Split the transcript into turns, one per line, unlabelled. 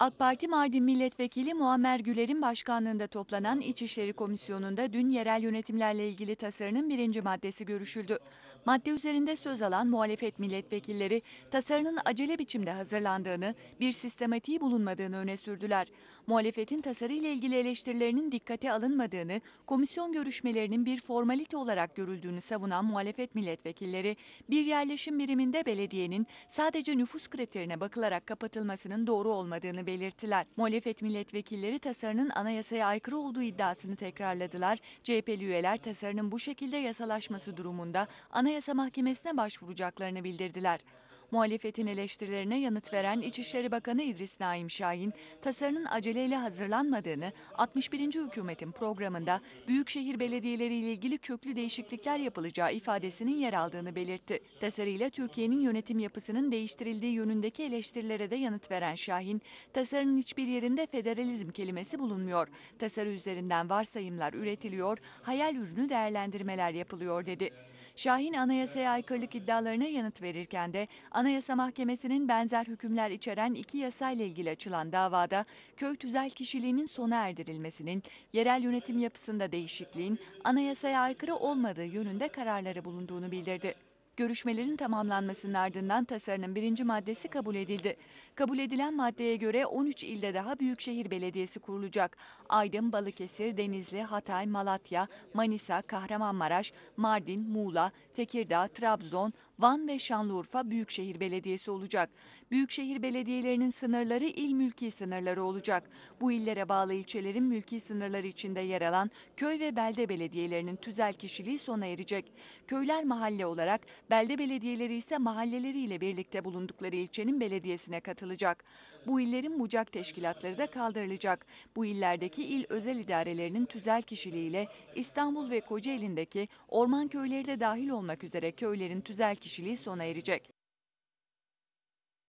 AK Parti Mardin Milletvekili Muammer Güler'in başkanlığında toplanan İçişleri Komisyonu'nda dün yerel yönetimlerle ilgili tasarının birinci maddesi görüşüldü. Madde üzerinde söz alan muhalefet milletvekilleri tasarının acele biçimde hazırlandığını, bir sistematiği bulunmadığını öne sürdüler. Muhalefetin tasarı ile ilgili eleştirilerinin dikkate alınmadığını, komisyon görüşmelerinin bir formalite olarak görüldüğünü savunan muhalefet milletvekilleri, bir yerleşim biriminde belediyenin sadece nüfus kriterine bakılarak kapatılmasının doğru olmadığını belirttiler. Muhalefet milletvekilleri tasarının anayasaya aykırı olduğu iddiasını tekrarladılar. CHP'li üyeler tasarının bu şekilde yasalaşması durumunda Anayasa Mahkemesi'ne başvuracaklarını bildirdiler. Muhalefetin eleştirilerine yanıt veren İçişleri Bakanı İdris Naim Şahin, tasarının aceleyle hazırlanmadığını, 61. hükümetin programında büyükşehir belediyeleri ile ilgili köklü değişiklikler yapılacağı ifadesinin yer aldığını belirtti. Tasarıyla Türkiye'nin yönetim yapısının değiştirildiği yönündeki eleştirilere de yanıt veren Şahin, tasarının hiçbir yerinde federalizm kelimesi bulunmuyor. Tasarı üzerinden varsayımlar üretiliyor, hayal ürünü değerlendirmeler yapılıyor dedi. Şahin anayasaya aykırılık iddialarına yanıt verirken de Anayasa Mahkemesi'nin benzer hükümler içeren iki yasayla ilgili açılan davada köy tüzel kişiliğinin sona erdirilmesinin, yerel yönetim yapısında değişikliğin anayasaya aykırı olmadığı yönünde kararları bulunduğunu bildirdi. Görüşmelerin tamamlanmasının ardından tasarının birinci maddesi kabul edildi. Kabul edilen maddeye göre 13 ilde daha Büyükşehir Belediyesi kurulacak. Aydın, Balıkesir, Denizli, Hatay, Malatya, Manisa, Kahramanmaraş, Mardin, Muğla, Tekirdağ, Trabzon, Van ve Şanlıurfa Büyükşehir Belediyesi olacak. Büyükşehir belediyelerinin sınırları il mülki sınırları olacak. Bu illere bağlı ilçelerin mülki sınırları içinde yer alan köy ve belde belediyelerinin tüzel kişiliği sona erecek. Köyler mahalle olarak, belde belediyeleri ise mahalleleriyle birlikte bulundukları ilçenin belediyesine katılacak. Bu illerin mucak teşkilatları da kaldırılacak. Bu illerdeki il özel idarelerinin tüzel kişiliğiyle İstanbul ve Kocaeli'ndeki orman köyleri de dahil olmak üzere köylerin tüzel kişiliği sona erecek.